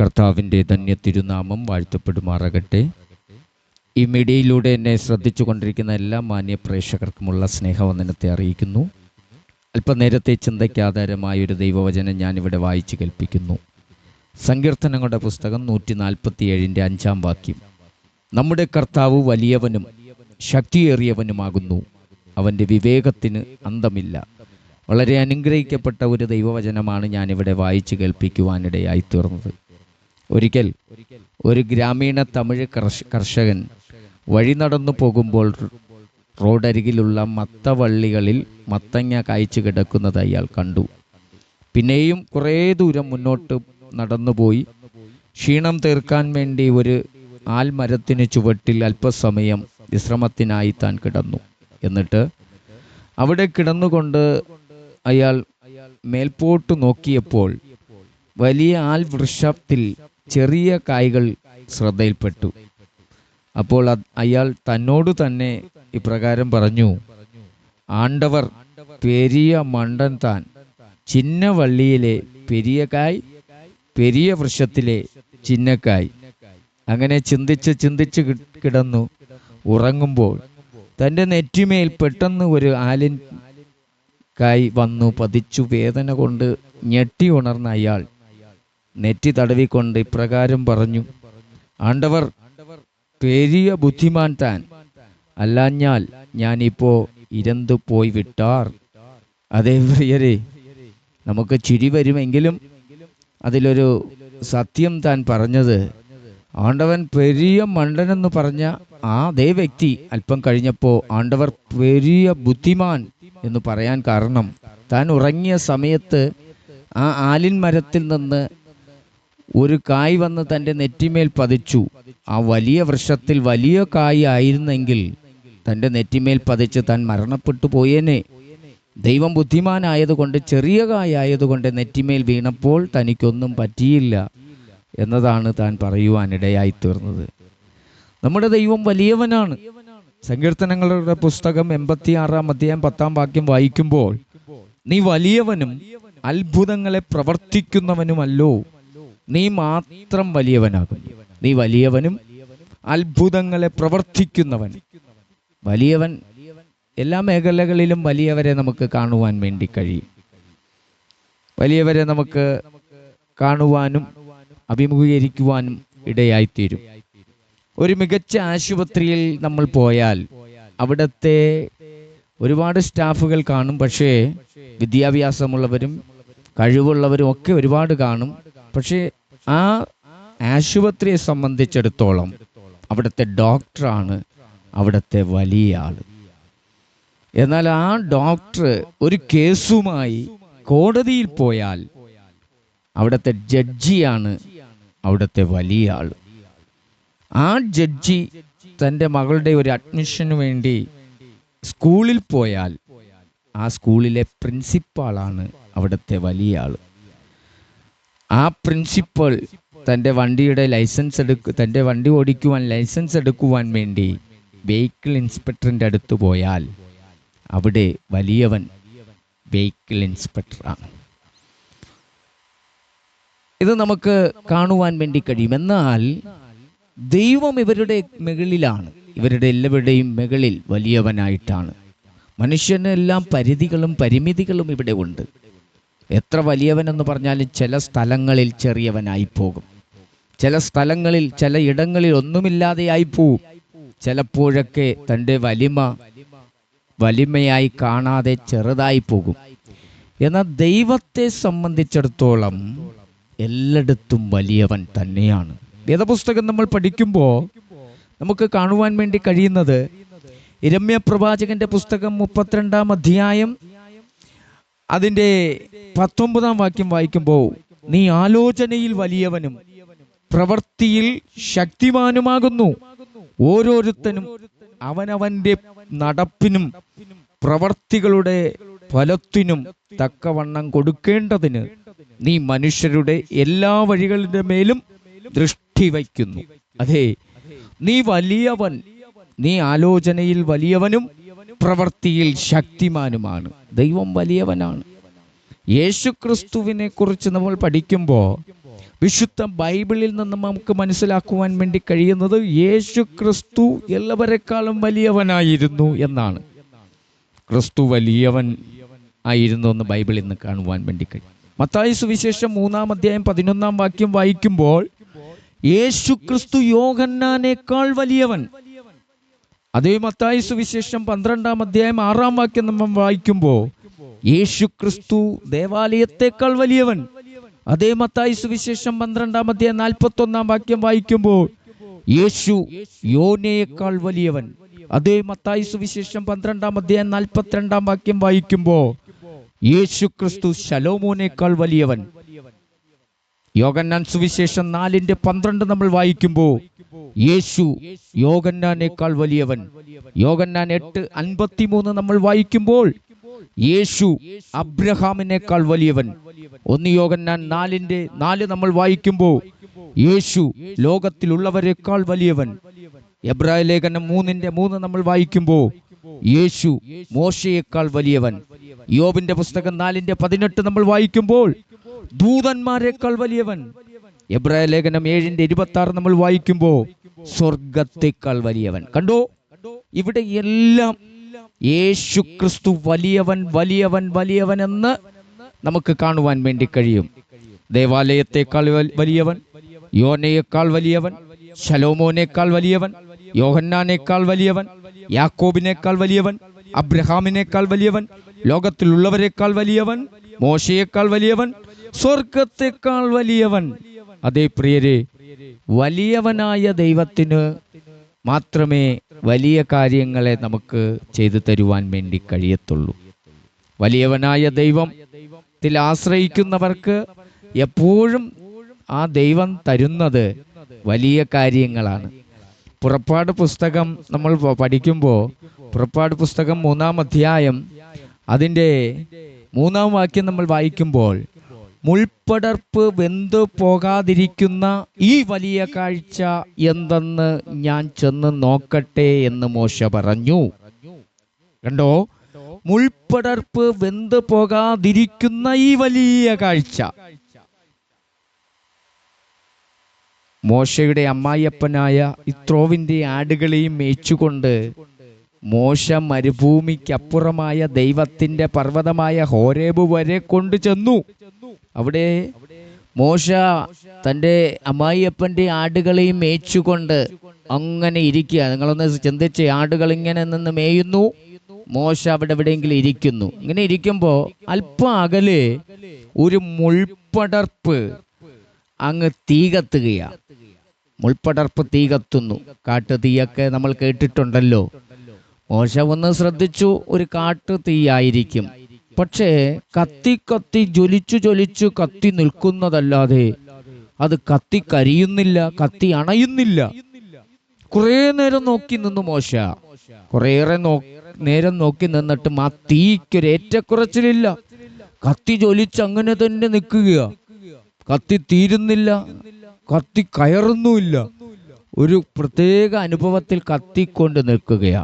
കർത്താവിന്റെ ധന്യ തിരുനാമം വാഴ്ത്തപ്പെടുമാറാകട്ടെ. ഈ മീഡിയയിലൂടെ എന്നെ ശ്രദ്ധിച്ചു കൊണ്ടിരിക്കുന്ന എല്ലാ മാന്യ പ്രേക്ഷകർക്കുമുള്ള സ്നേഹവന്ദനത്തെ അറിയിക്കുന്നു. അല്പനേരത്തെ ചിന്തയ്ക്ക് ആധാരമായ ഒരു ദൈവവചനം ഞാനിവിടെ വായിച്ചു കേൾപ്പിക്കുന്നു. സങ്കീർത്തനങ്ങളുടെ പുസ്തകം നൂറ്റി നാൽപ്പത്തി ഏഴിന്റെ അഞ്ചാം വാക്യം. നമ്മുടെ കർത്താവ് വലിയവനും ശക്തിയേറിയവനുമാകുന്നു. അവന്റെ വിവേകത്തിന് അന്തമില്ല. വളരെ അനുഗ്രഹിക്കപ്പെട്ട ഒരു ദൈവവചനമാണ് ഞാനിവിടെ വായിച്ചു കേൾപ്പിക്കുവാനിടയായി തീർന്നത് ഒരിക്കൽ ഒരു ഗ്രാമീണ തമിഴ് കർഷ കർഷകൻ വഴി നടന്നു പോകുമ്പോൾ റോഡരികിലുള്ള മത്തവള്ളികളിൽ മത്തങ്ങ കായ്ച്ചു കിടക്കുന്നത് അയാൾ കണ്ടു. പിന്നെയും കുറേ ദൂരം മുന്നോട്ട് നടന്നുപോയി. ക്ഷീണം തീർക്കാൻ വേണ്ടി ഒരു ആൽമരത്തിന് ചുവട്ടിൽ അല്പസമയം വിശ്രമത്തിനായി താൻ കിടന്നു. എന്നിട്ട് അവിടെ കിടന്നുകൊണ്ട് അയാൾ മേൽപോട്ട് നോക്കിയപ്പോൾ വലിയ ആൽ വൃക്ഷത്തിൽ ചെറിയ കായ്കൾ ശ്രദ്ധയിൽപ്പെട്ടു. അപ്പോൾ അയാൾ തന്നോട് തന്നെ ഇപ്രകാരം പറഞ്ഞു ആണ്ടവർ പെരിയ മണ്ടൻ താൻ ചിന്നവള്ളിയിലെ കായ് പെരിയ വൃക്ഷത്തിലെ ചിന്നക്കായ്. അങ്ങനെ ചിന്തിച്ച് ചിന്തിച്ച് കിടന്നു. ഉറങ്ങുമ്പോൾ തന്റെ നെറ്റിമേൽ പെട്ടെന്ന് ഒരു ആലിൻ കായ് വന്നു. പതിച്ചു വേദന കൊണ്ട് ഞെട്ടി ഉണർന്ന അയാൾ നെറ്റി തടവിക്കൊണ്ട് ഇപ്രകാരം പറഞ്ഞു ആണ്ടവർ പെരിയ ബുദ്ധിമാൻ താൻ. അല്ലാഞ്ഞാൽ ഞാനിപ്പോ ഇരന്തു പോയി വിട്ടാർ. അതേ പ്രിയരെ നമുക്ക് ചിരി വരുമെങ്കിലും അതിലൊരു സത്യം താൻ പറഞ്ഞത് ആണ്ടവൻ പെരിയ മണ്ടനെന്ന് പറഞ്ഞ ആ അതേ വ്യക്തി അല്പം കഴിഞ്ഞപ്പോൾ ആണ്ടവർ പെരിയ ബുദ്ധിമാൻ എന്ന് പറയാൻ കാരണം താൻ ഉറങ്ങിയ സമയത്ത് ആ ആലിൻ മരത്തിൽ നിന്ന് ഒരു കായ് വന്ന് തന്റെ നെറ്റിമേൽ പതിച്ചു. ആ വലിയ വൃക്ഷത്തിൽ വലിയ കായ് ആയിരുന്നെങ്കിൽ തന്റെ നെറ്റിമേൽ പതിച്ച് താൻ മരണപ്പെട്ടു പോയേനെ. ദൈവം ബുദ്ധിമാനായതുകൊണ്ട് ചെറിയ കായായതുകൊണ്ട് നെറ്റിമേൽ വീണപ്പോൾ തനിക്കൊന്നും പറ്റിയില്ല എന്നതാണ് താൻ പറയുവാനിടയായി തീർന്നത്. നമ്മുടെ ദൈവം വലിയവനാണ്. സങ്കീർത്തനങ്ങളുടെ പുസ്തകം എൺപത്തി ആറാം അധ്യായം പത്താം വാക്യം വായിക്കുമ്പോൾ നീ വലിയവനും അത്ഭുതങ്ങളെ പ്രവർത്തിക്കുന്നവനുമല്ലോ. നീ മാത്രം വലിയവനാകും. നീ വലിയവനും അത്ഭുതങ്ങളെ പ്രവർത്തിക്കുന്നവൻ. വലിയവൻ എല്ലാ മേഖലകളിലും വലിയവരെ നമുക്ക് കാണുവാൻ വേണ്ടി കഴിയും. വലിയവരെ നമുക്ക് കാണുവാനും അഭിമുഖീകരിക്കുവാനും ഇടയായിത്തീരും. ഒരു മികച്ച ആശുപത്രിയിൽ നമ്മൾ പോയാൽ അവിടുത്തെ ഒരുപാട് സ്റ്റാഫുകൾ കാണും. പക്ഷേ വിദ്യാഭ്യാസമുള്ളവരും കഴിവുള്ളവരും ഒക്കെ ഒരുപാട് കാണും. പക്ഷേ ആ ആശുപത്രിയെ സംബന്ധിച്ചിടത്തോളം അവിടുത്തെ ഡോക്ടറാണ് അവിടുത്തെ വലിയ ആൾ എന്നാൽ ആ ഡോക്ടർ ഒരു കേസുമായി കോടതിയിൽ പോയാൽ അവിടുത്തെ ജഡ്ജിയാണ് അവിടുത്തെ വലിയ ആൾ ആ ജഡ്ജി തന്റെ മകളുടെ ഒരു അഡ്മിഷന് വേണ്ടി സ്കൂളിൽ പോയാൽ ആ സ്കൂളിലെ പ്രിൻസിപ്പാളാണ് അവിടുത്തെ വലിയ ആൾ ആ പ്രിൻസിപ്പൾ തന്റെ വണ്ടിയുടെ ലൈസൻസ് എടുക്കു തന്റെ വണ്ടി ഓടിക്കുവാൻ ലൈസൻസ് എടുക്കുവാൻ വേണ്ടി വെഹിക്കിൾ ഇൻസ്പെക്ടറിന്റെ അടുത്ത് പോയാൽ അവിടെ വലിയവൻ വെഹിക്കിൾ ഇൻസ്പെക്ടറാണ് ഇത് നമുക്ക് കാണുവാൻ വേണ്ടി കഴിയും. എന്നാൽ ദൈവം ഇവരുടെ മുകളിലാണ്. ഇവരുടെ എല്ലാവരുടെയും മുകളിൽ വലിയവനായിട്ടാണ്. മനുഷ്യനെല്ലാം പരിധികളും പരിമിതികളും ഇവിടെ ഉണ്ട്. എത്ര വലിയവനെന്ന് പറഞ്ഞാലും ചില സ്ഥലങ്ങളിൽ ചെറിയവനായി പോകും ചില സ്ഥലങ്ങളിൽ ചില ഇടങ്ങളിൽ ഒന്നുമില്ലാതെയായി പോവും ചിലപ്പോഴൊക്കെ തന്റെ വലിമ വലിമയായി കാണാതെ ചെറുതായി പോകും എന്നാൽ ദൈവത്തെ സംബന്ധിച്ചിടത്തോളം എല്ലായിടത്തും വലിയവൻ തന്നെയാണ്. വേദപുസ്തകം നമ്മൾ പഠിക്കുമ്പോൾ നമുക്ക് കാണുവാൻ വേണ്ടി കഴിയുന്നത് ഇരമ്യ പ്രവാചകന്റെ പുസ്തകം മുപ്പത്തിരണ്ടാം അധ്യായം അതിന്റെ പത്തൊമ്പതാം വാക്യം വായിക്കുമ്പോൾ നീ ആലോചനയിൽ വലിയവനും പ്രവൃത്തിയിൽ ശക്തിമാനുമാകുന്നു. ഓരോരുത്തനും അവനവന്റെ നടപ്പിനും പ്രവർത്തികളുടെ ഫലത്തിനും തക്കവണ്ണം കൊടുക്കേണ്ടതിന് നീ മനുഷ്യരുടെ എല്ലാ വഴികളുടെ മേലും ദൃഷ്ടി വയ്ക്കുന്നു. അതെ നീ വലിയവൻ നീ ആലോചനയിൽ വലിയവനും പ്രവൃത്തിയിൽ ശക്തിമാനുമാണ്. ദൈവം വലിയവനാണ്. യേശു ക്രിസ്തുവിനെ കുറിച്ച് നമ്മൾ പഠിക്കുമ്പോൾ വിശുദ്ധ ബൈബിളിൽ നിന്ന് നമുക്ക് മനസ്സിലാക്കുവാൻ വേണ്ടി കഴിയുന്നത് യേശു ക്രിസ്തു എല്ലാവരെക്കാളും വലിയവനായിരുന്നു എന്നാണ്. ക്രിസ്തു വലിയവൻ ആയിരുന്നു എന്ന് ബൈബിളിൽ നിന്ന് കാണുവാൻ വേണ്ടി കഴിയും. മത്തായി സുവിശേഷം മൂന്നാം അധ്യായം പതിനൊന്നാം വാക്യം വായിക്കുമ്പോൾ യേശു ക്രിസ്തു യോഹന്നാനേക്കാൾ വലിയവൻ. അതേ മത്തായി സുവിശേഷം പന്ത്രണ്ടാം അധ്യായം ആറാം വാക്യം നമ്മൾ വായിക്കുമ്പോൾ യേശു ക്രിസ്തു ദേവാലയത്തെക്കാൾ വലിയവൻ. അതേ മത്തായി സുവിശേഷം പന്ത്രണ്ടാം അധ്യായം നാൽപ്പത്തി ഒന്നാം വാക്യം വായിക്കുമ്പോൾ യേശു യോനയേക്കാൾ വലിയവൻ. അതേ മത്തായി സുവിശേഷം പന്ത്രണ്ടാം അധ്യായം നാൽപ്പത്തിരണ്ടാം വാക്യം വായിക്കുമ്പോൾ യേശു ക്രിസ്തു ശലോമോനേക്കാൾ വലിയവൻ. യോഗന്നാൻ സുവിശേഷം നാലിന്റെ പന്ത്രണ്ട് നമ്മൾ വായിക്കുമ്പോൾ യേശു യോഗന്നാനേക്കാൾ വലിയവൻ. യോഗന്നാൻ എട്ട് അൻപത്തിമൂന്ന് നമ്മൾ വായിക്കുമ്പോൾ യേശു അബ്രഹാമിനേക്കാൾ വലിയവൻ. ഒന്ന് യോഗന്നാൻ നാലിന്റെ നാല് നമ്മൾ വായിക്കുമ്പോൾ യേശു ലോകത്തിലുള്ളവരെക്കാൾ വലിയവൻ. എബ്രായ ലേഖനം മൂന്നിന്റെ മൂന്ന് നമ്മൾ വായിക്കുമ്പോൾ യേശു മോശയേക്കാൾ വലിയവൻ. യോബിന്റെ പുസ്തകം നാലിന്റെ പതിനെട്ട് നമ്മൾ വായിക്കുമ്പോൾ ദൂതന്മാരെക്കാൾ വലിയവൻ. എബ്രായ ലേഖനം ഏഴിന്റെ ഇരുപത്തി ആറ് നമ്മൾ വായിക്കുമ്പോൾ സ്വർഗത്തെക്കാൾ വലിയവൻ. കണ്ടോ? ഇവിടെ എല്ലാം യേശു ക്രിസ്തു വലിയവൻ വലിയവൻ വലിയവൻ എന്ന് നമുക്ക് കാണുവാൻ വേണ്ടി കഴിയും. ദേവാലയത്തെക്കാൾ വലിയവൻ യോനയേക്കാൾ വലിയവൻ ശലോമോനേക്കാൾ വലിയവൻ യോഹന്നാനേക്കാൾ വലിയവൻ യാക്കോബിനേക്കാൾ വലിയവൻ അബ്രഹാമിനേക്കാൾ വലിയവൻ ലോകത്തിലുള്ളവരെക്കാൾ വലിയവൻ മോശയേക്കാൾ വലിയവൻ സ്വർഗത്തെക്കാൾ വലിയവൻ. അതേ പ്രിയരെ വലിയവനായ ദൈവത്തിന് മാത്രമേ വലിയ കാര്യങ്ങളെ നമുക്ക് ചെയ്തു തരുവാൻ വേണ്ടി കഴിയത്തുള്ളൂ. വലിയവനായ ദൈവം ത്തിൽ ആശ്രയിക്കുന്നവർക്ക് എപ്പോഴും ആ ദൈവം തരുന്നത് വലിയ കാര്യങ്ങളാണ്. പുറപ്പാട് പുസ്തകം നമ്മൾ പഠിക്കുമ്പോൾ പുറപ്പാട് പുസ്തകം മൂന്നാം അധ്യായം അതിന്റെ മൂന്നാം വാക്യം നമ്മൾ വായിക്കുമ്പോൾ മുൾപ്പടർപ്പ് വെന്തു പോകാതിരിക്കുന്ന ഈ വലിയ കാഴ്ച എന്തെന്ന് ഞാൻ ചെന്ന് നോക്കട്ടെ എന്ന് മോശ പറഞ്ഞു. കണ്ടോ? മുൾപ്പടർപ്പ് വെന്തു പോകാതിരിക്കുന്ന ഈ വലിയ കാഴ്ച. മോശയുടെ അമ്മായിയപ്പനായ ഇത്രോവിന്റെ ആടുകളെയും മേച്ചുകൊണ്ട് മോശ മരുഭൂമിക്കപ്പുറമായ ദൈവത്തിന്റെ പർവതമായ ഹോരേബ് വരെ കൊണ്ടു ചെന്നു അവിടെ മോശ തന്റെ അമ്മായിയപ്പന്റെ ആടുകളെയും മേച്ചുകൊണ്ട് അങ്ങനെ ഇരിക്കുക. നിങ്ങളൊന്ന് ചിന്തിച്ച് ആടുകൾ ഇങ്ങനെ നിന്ന് മേയുന്നു. മോശ അവിടെ എവിടെയെങ്കിലും ഇരിക്കുന്നു. ഇങ്ങനെ ഇരിക്കുമ്പോൾ അല്പം അകലെ ഒരു മുൾപ്പടർപ്പ് അങ്ങ് തീ കത്തുകയാണ് മുൾപ്പടർപ്പ് തീ കത്തുന്നു കാട്ടു തീയൊക്കെ നമ്മൾ കേട്ടിട്ടുണ്ടല്ലോ. മോശ ഒന്ന് ശ്രദ്ധിച്ചു. ഒരു കാട്ടു തീയായിരിക്കും. പക്ഷേ കത്തി കത്തി ജ്വലിച്ചു ജ്വലിച്ചു കത്തി നിൽക്കുന്നതല്ലാതെ അത് കത്തി കരിയുന്നില്ല കത്തി അണയുന്നില്ല. കുറേ നേരം നോക്കി നിന്നു മോശ. കുറേയേറെ നോ നേരം നോക്കി നിന്നിട്ട് ആ തീക്കൊരു ഏറ്റക്കുറച്ചിലില്ല. കത്തി ജ്വലിച്ച് അങ്ങനെ തന്നെ നിൽക്കുക കത്തി തീരുന്നില്ല കത്തി കയറുന്നുമില്ല. ഒരു പ്രത്യേക അനുഭവത്തിൽ കത്തിക്കൊണ്ട് നിൽക്കുകയാ.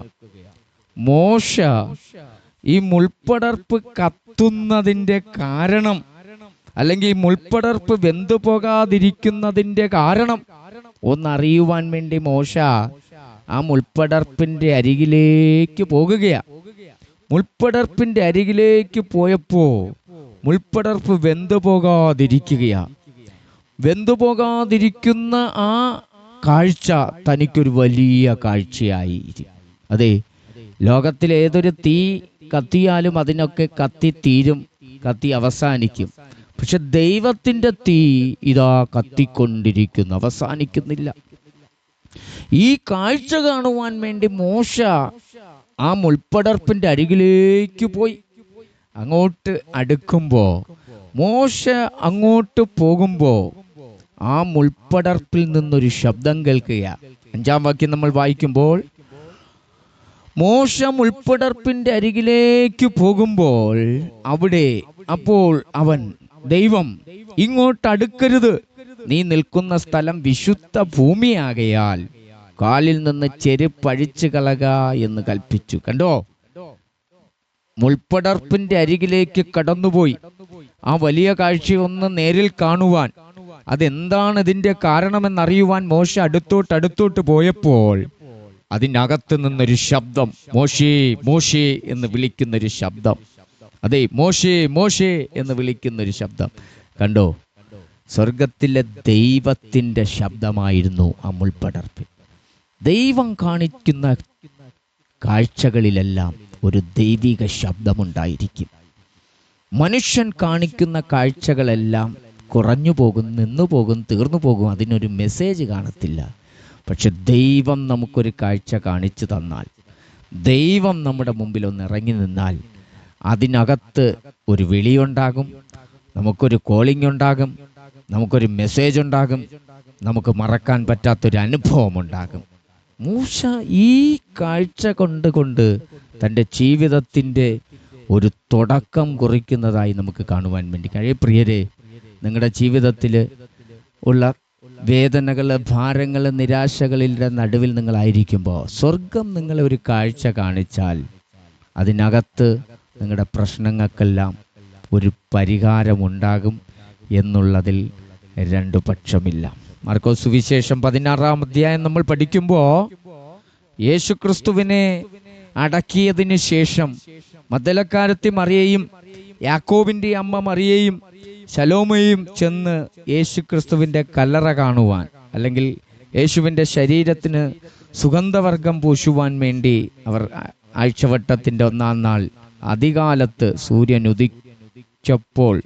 മോശ ഈ മുൾപ്പടർപ്പ് കത്തുന്നതിന്റെ കാരണം അല്ലെങ്കിൽ ഈ മുൾപ്പടർപ്പ് വെന്തു പോകാതിരിക്കുന്നതിന്റെ കാരണം ഒന്നറിയുവാൻ വേണ്ടി മോശ ആ മുൾപ്പടർപ്പിന്റെ അരികിലേക്ക് പോകുകയാ. മുൾപ്പടർപ്പിന്റെ അരികിലേക്ക് പോയപ്പോ മുൾപ്പടർപ്പ് വെന്തു പോകാതിരിക്കുകയാണ് വെന്തു പോകാതിരിക്കുന്ന ആ കാഴ്ച തനിക്കൊരു വലിയ കാഴ്ചയായി. അതെ ലോകത്തിലേതൊരു തീ കത്തിയാലും അതിനൊക്കെ കത്തി തീരും കത്തി അവസാനിക്കും. പക്ഷെ ദൈവത്തിന്റെ തീ ഇതാ കത്തിക്കൊണ്ടിരിക്കുന്നു അവസാനിക്കുന്നില്ല. ഈ കാഴ്ച കാണുവാൻ വേണ്ടി മോശ ആ മുൾപ്പടർപ്പിന്റെ അരികിലേക്ക് പോയി. അങ്ങോട്ട് അടുക്കുമ്പോൾ മോശ അങ്ങോട്ട് പോകുമ്പോൾ ആ മുൾപ്പടർപ്പിൽ നിന്നൊരു ശബ്ദം കേൾക്കുക അഞ്ചാം വാക്യം നമ്മൾ വായിക്കുമ്പോൾ മോശ ഉൾപ്പെടർപ്പിന്റെ അരികിലേക്ക് പോകുമ്പോൾ അവിടെ അപ്പോൾ അവൻ ദൈവം ഇങ്ങോട്ട് അടുക്കരുത്. നീ നിൽക്കുന്ന സ്ഥലം വിശുദ്ധ ഭൂമിയാകയാൽ കാലിൽ നിന്ന് ചെരുപ്പഴിച്ചു കളക എന്ന് കൽപ്പിച്ചു. കണ്ടോ? മുൾപ്പടർപ്പിന്റെ അരികിലേക്ക് കടന്നുപോയി. ആ വലിയ കാഴ്ചയൊന്ന് നേരിൽ കാണുവാൻ അതെന്താണ് ഇതിന്റെ കാരണമെന്നറിയുവാൻ മോശ അടുത്തോട്ട് അടുത്തോട്ട് പോയപ്പോൾ അതിനകത്ത് നിന്നൊരു ശബ്ദം. മോശേ മോശേ എന്ന് വിളിക്കുന്നൊരു ശബ്ദം. അതെ മോശേ മോശേ എന്ന് വിളിക്കുന്നൊരു ശബ്ദം. കണ്ടോ? സ്വർഗത്തിലെ ദൈവത്തിന്റെ ശബ്ദമായിരുന്നു ആ മുൾപടർപ്പിൽ ദൈവം കാണിക്കുന്ന കാഴ്ചകളിലെല്ലാം ഒരു ദൈവിക ശബ്ദമുണ്ടായിരിക്കും. മനുഷ്യൻ കാണിക്കുന്ന കാഴ്ചകളെല്ലാം കുറഞ്ഞു പോകും നിന്നു പോകും തീർന്നു പോകും അതിനൊരു മെസ്സേജ് കാണത്തില്ല. പക്ഷെ ദൈവം നമുക്കൊരു കാഴ്ച കാണിച്ചു തന്നാൽ ദൈവം നമ്മുടെ മുമ്പിൽ ഒന്ന് ഇറങ്ങി നിന്നാൽ അതിനകത്ത് ഒരു വിളിയുണ്ടാകും നമുക്കൊരു കോളിംഗ് ഉണ്ടാകും നമുക്കൊരു മെസ്സേജ് ഉണ്ടാകും നമുക്ക് മറക്കാൻ പറ്റാത്തൊരു അനുഭവം ഉണ്ടാകും. മൂശ ഈ കാഴ്ച കൊണ്ട് കൊണ്ട് തന്റെ ജീവിതത്തിന്റെ ഒരു തുടക്കം കുറിക്കുന്നതായി നമുക്ക് കാണുവാൻ വേണ്ടി കഴിയും. പ്രിയരെ നിങ്ങളുടെ ജീവിതത്തിൽ ഉള്ള വേദനകൾ ഭാരങ്ങൾ നിരാശകളിലെ നടുവിൽ നിങ്ങളായിരിക്കുമ്പോൾ സ്വർഗം നിങ്ങളെ ഒരു കാഴ്ച കാണിച്ചാൽ അതിനകത്ത് നിങ്ങളുടെ പ്രശ്നങ്ങൾക്കെല്ലാം ഒരു പരിഹാരമുണ്ടാകും എന്നുള്ളതിൽ രണ്ടു പക്ഷമില്ല. മാർക്കോ സുവിശേഷം പതിനാറാം അധ്യായം നമ്മൾ പഠിക്കുമ്പോൾ യേശുക്രിസ്തുവിനെ അടക്കിയതിന് ശേഷം മദ്ദലക്കാരത്തി മറിയയും യാക്കോബിന്റെ അമ്മ മറിയയും ശലോമയും ചെന്ന് യേശുക്രിസ്തുവിന്റെ കല്ലറ കാണുവാൻ അല്ലെങ്കിൽ യേശുവിന്റെ ശരീരത്തിന് സുഗന്ധവർഗം പൂശുവാൻ വേണ്ടി അവർ ആഴ്ചവട്ടത്തിന്റെ ഒന്നാം നാൾ അതികാലത്ത് സൂര്യൻ ഉദിച്ചപ്പോൾ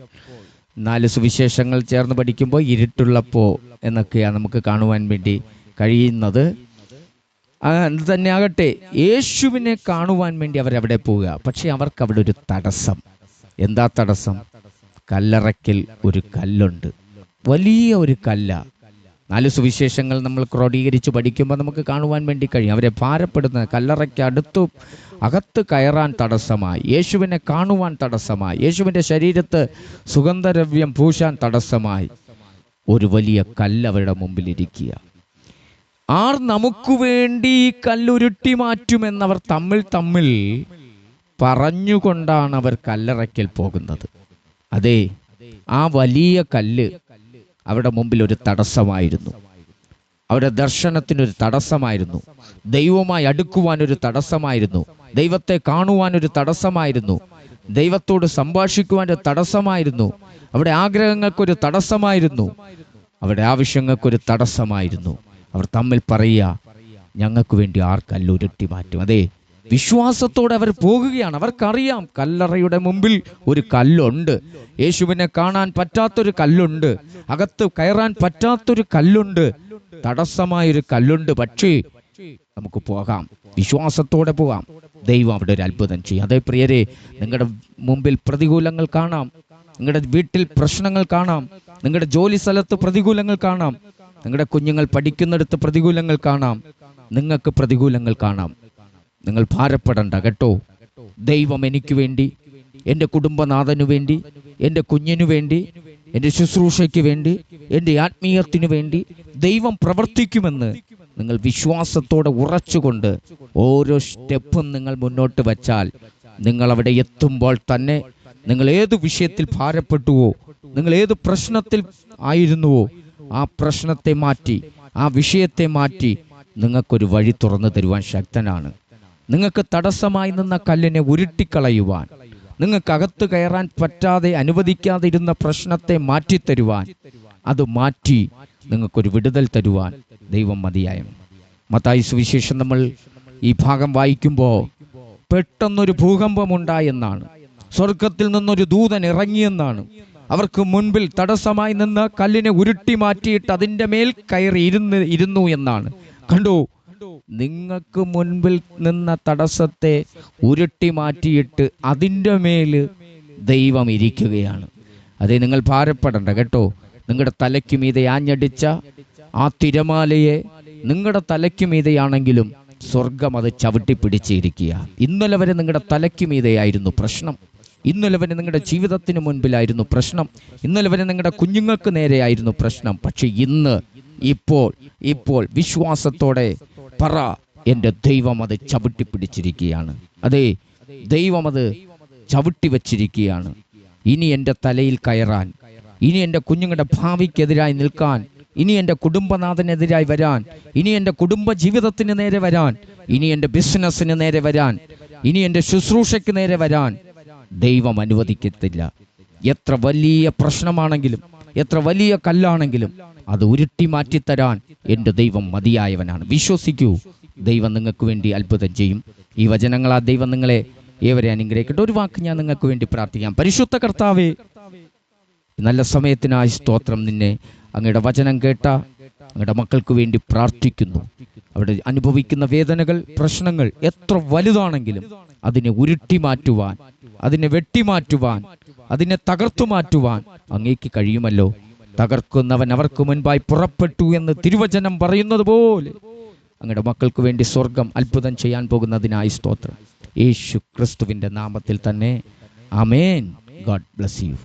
നാല് സുവിശേഷങ്ങൾ ചേർന്ന് പഠിക്കുമ്പോൾ ഇരുട്ടുള്ളപ്പോ എന്നൊക്കെയാണ് നമുക്ക് കാണുവാൻ വേണ്ടി കഴിയുന്നത്. തന്നെ ആകട്ടെ യേശുവിനെ കാണുവാൻ വേണ്ടി അവരവിടെ പോവുക. പക്ഷെ അവർക്ക് അവിടെ ഒരു തടസ്സം. എന്താ തടസ്സം? കല്ലറയ്ക്കൽ ഒരു കല്ലുണ്ട്. വലിയ ഒരു കല്ല. നാല് സുവിശേഷങ്ങൾ നമ്മൾ ക്രോഡീകരിച്ച് പഠിക്കുമ്പോൾ നമുക്ക് കാണുവാൻ വേണ്ടി കഴിയും. അവരെ ഭാരപ്പെടുന്ന കല്ലറയ്ക്ക് അടുത്ത് അകത്ത് കയറാൻ തടസ്സമായി. യേശുവിനെ കാണുവാൻ തടസ്സമായി. യേശുവിന്റെ ശരീരത്ത് സുഗന്ധദ്രവ്യം പൂശാൻ തടസ്സമായി. ഒരു വലിയ കല്ല് അവരുടെ മുമ്പിൽ മുമ്പിലിരിക്കുക. ആർ നമുക്ക് വേണ്ടി ഈ കല്ലുരുട്ടി മാറ്റുമെന്നവർ തമ്മിൽ തമ്മിൽ പറഞ്ഞുകൊണ്ടാണ് അവർ കല്ലറയ്ക്കൽ പോകുന്നത്. അതെ ആ വലിയ കല്ല് അവരുടെ മുമ്പിൽ ഒരു തടസ്സമായിരുന്നു. അവരുടെ ദർശനത്തിനൊരു തടസ്സമായിരുന്നു. ദൈവമായി അടുക്കുവാൻ ഒരു തടസ്സമായിരുന്നു. ദൈവത്തെ കാണുവാൻ ഒരു തടസ്സമായിരുന്നു. ദൈവത്തോട് സംഭാഷിക്കുവാൻ ഒരു തടസ്സമായിരുന്നു. അവിടെ ആഗ്രഹങ്ങൾക്കൊരു തടസ്സമായിരുന്നു. അവരുടെ ആവശ്യങ്ങൾക്കൊരു തടസ്സമായിരുന്നു. അവർ തമ്മിൽ പറയുക ഞങ്ങൾക്ക് വേണ്ടി ആർക്കല്ലുരുട്ടി മാറ്റും. അതെ വിശ്വാസത്തോടെ അവർ പോകുകയാണ്. അവർക്കറിയാം കല്ലറയുടെ മുമ്പിൽ ഒരു കല്ലുണ്ട്. യേശുവിനെ കാണാൻ പറ്റാത്തൊരു കല്ലുണ്ട്. അകത്ത് കയറാൻ പറ്റാത്തൊരു കല്ലുണ്ട്. തടസ്സമായൊരു കല്ലുണ്ട്. പക്ഷേ നമുക്ക് പോകാം. വിശ്വാസത്തോടെ പോകാം. ദൈവം അവിടെ ഒരു അത്ഭുതം ചെയ്യും. അതേ പ്രിയരെ നിങ്ങളുടെ മുമ്പിൽ പ്രതികൂലങ്ങൾ കാണാം. നിങ്ങളുടെ വീട്ടിൽ പ്രശ്നങ്ങൾ കാണാം. നിങ്ങളുടെ ജോലി സ്ഥലത്ത് പ്രതികൂലങ്ങൾ കാണാം. നിങ്ങളുടെ കുഞ്ഞുങ്ങൾ പഠിക്കുന്നിടത്ത് പ്രതികൂലങ്ങൾ കാണാം. നിങ്ങൾക്ക് പ്രതികൂലങ്ങൾ കാണാം. നിങ്ങൾ ഭാരപ്പെടണ്ട കേട്ടോ. ദൈവം എനിക്ക് വേണ്ടി എന്റെ കുടുംബനാഥനു വേണ്ടി എന്റെ കുഞ്ഞിനു വേണ്ടി എന്റെ ശുശ്രൂഷയ്ക്ക് വേണ്ടി എന്റെ ആത്മീയത്തിനു വേണ്ടി ദൈവം പ്രവർത്തിക്കുമെന്ന് നിങ്ങൾ വിശ്വാസത്തോടെ ഉറച്ചുകൊണ്ട് ഓരോ സ്റ്റെപ്പും നിങ്ങൾ മുന്നോട്ട് വച്ചാൽ നിങ്ങൾ അവിടെ എത്തുമ്പോൾ തന്നെ നിങ്ങൾ ഏത് വിഷയത്തിൽ ഭാരപ്പെട്ടുവോ നിങ്ങൾ ഏത് പ്രശ്നത്തിൽ ആയിരുന്നുവോ ആ പ്രശ്നത്തെ മാറ്റി ആ വിഷയത്തെ മാറ്റി നിങ്ങൾക്കൊരു വഴി തുറന്നു തരുവാൻ ശക്തനാണ്. നിങ്ങൾക്ക് തടസ്സമായി നിന്ന കല്ലിനെ ഉരുട്ടിക്കളയുവാൻ നിങ്ങൾക്ക് അകത്തു കയറാൻ പറ്റാതെ അനുവദിക്കാതിരുന്ന പ്രശ്നത്തെ മാറ്റിത്തരുവാൻ അത് മാറ്റി നിങ്ങൾക്കൊരു വിടുതൽ തരുവാൻ ദൈവം മതിയായ മത്തായി സുവിശേഷം നമ്മൾ ഈ ഭാഗം വായിക്കുമ്പോൾ പെട്ടെന്നൊരു ഭൂകമ്പം ഉണ്ടായെന്നാണ് സ്വർഗത്തിൽ നിന്നൊരു ദൂതൻ ഇറങ്ങിയെന്നാണ്. അവർക്ക് മുൻപിൽ തടസ്സമായി നിന്ന് കല്ലിനെ ഉരുട്ടി മാറ്റിയിട്ട് അതിന്റെ മേൽ കയറി ഇരുന്ന് ഇരുന്നു എന്നാണ്. കണ്ടു? നിങ്ങൾക്ക് മുൻപിൽ നിന്ന തടസ്സത്തെ ഉരുട്ടി മാറ്റിയിട്ട് അതിന്റെ മേൽ ദൈവം ഇരിക്കുകയാണ്. അതെ നിങ്ങൾ ഭാരപ്പെടണ്ട കേട്ടോ. നിങ്ങളുടെ തലയ്ക്ക് മീതെ ആഞ്ഞടിച്ച ആ തിരമാലയെ നിങ്ങളുടെ തലയ്ക്ക് മീതെയാണെങ്കിലും സ്വർഗം അത് ചവിട്ടി പിടിച്ചിരിക്കുക. ഇന്നലെ വരെ നിങ്ങളുടെ തലയ്ക്ക് മീതെയായിരുന്നു പ്രശ്നം. ഇന്നലെ വരെ നിങ്ങളുടെ ജീവിതത്തിന് മുൻപിലായിരുന്നു പ്രശ്നം. ഇന്നലെ വരെ നിങ്ങളുടെ കുഞ്ഞുങ്ങൾക്ക് നേരെയായിരുന്നു പ്രശ്നം. പക്ഷെ ഇന്ന് ഇപ്പോൾ ഇപ്പോൾ വിശ്വാസത്തോടെ പറ. എന്റെ ദൈവം അത് ചവിട്ടി പിടിച്ചിരിക്കുകയാണ്. അതെ ദൈവം അത് ചവിട്ടി വച്ചിരിക്കുകയാണ്. ഇനി എന്റെ തലയിൽ കയറാൻ ഇനി എന്റെ കുഞ്ഞുങ്ങളുടെ ഭാവിക്കെതിരായി നിൽക്കാൻ ഇനി എന്റെ കുടുംബനാഥനെതിരായി വരാൻ ഇനി എന്റെ കുടുംബ ജീവിതത്തിന് നേരെ വരാൻ ഇനി എന്റെ ബിസിനസ്സിന് നേരെ വരാൻ ഇനി എന്റെ ശുശ്രൂഷയ്ക്ക് നേരെ വരാൻ ദൈവം അനുവദിക്കത്തില്ല. എത്ര വലിയ പ്രശ്നമാണെങ്കിലും എത്ര വലിയ കല്ലാണെങ്കിലും അത് ഉരുട്ടി മാറ്റിത്തരാൻ എന്റെ ദൈവം മതിയായവനാണ്. വിശ്വസിക്കൂ ദൈവം നിങ്ങൾക്ക് വേണ്ടി അത്ഭുതം ചെയ്യും. ഈ വചനങ്ങൾ ആ ദൈവം നിങ്ങളെ ഏവരെ അനുഗ്രഹിക്കട്ടെ. ഒരു വാക്ക് ഞാൻ നിങ്ങൾക്ക് വേണ്ടി പ്രാർത്ഥിക്കാം. പരിശുദ്ധ കർത്താവേ നല്ല സമയത്തിനായി സ്തോത്രം നിന്നെ. അങ്ങയുടെ വചനം കേട്ട അങ്ങയുടെ മക്കൾക്ക് വേണ്ടി പ്രാർത്ഥിക്കുന്നു. അവിടെ അനുഭവിക്കുന്ന വേദനകൾ പ്രശ്നങ്ങൾ എത്ര വലുതാണെങ്കിലും അതിനെ ഉരുട്ടി മാറ്റുവാൻ അതിനെ വെട്ടിമാറ്റുവാൻ അതിനെ തകർത്തു മാറ്റുവാൻ അങ്ങേക്ക് കഴിയുമല്ലോ. തകർക്കുന്നവൻ അവർക്ക് മുൻപായി പുറപ്പെട്ടു എന്ന് തിരുവചനം പറയുന്നത് പോലെ അങ്ങയുടെ മക്കൾക്ക് വേണ്ടി സ്വർഗം അത്ഭുതം ചെയ്യാൻ പോകുന്നതിനായി സ്തോത്രം. യേശു ക്രിസ്തുവിന്റെ നാമത്തിൽ തന്നെ. Amen God bless you.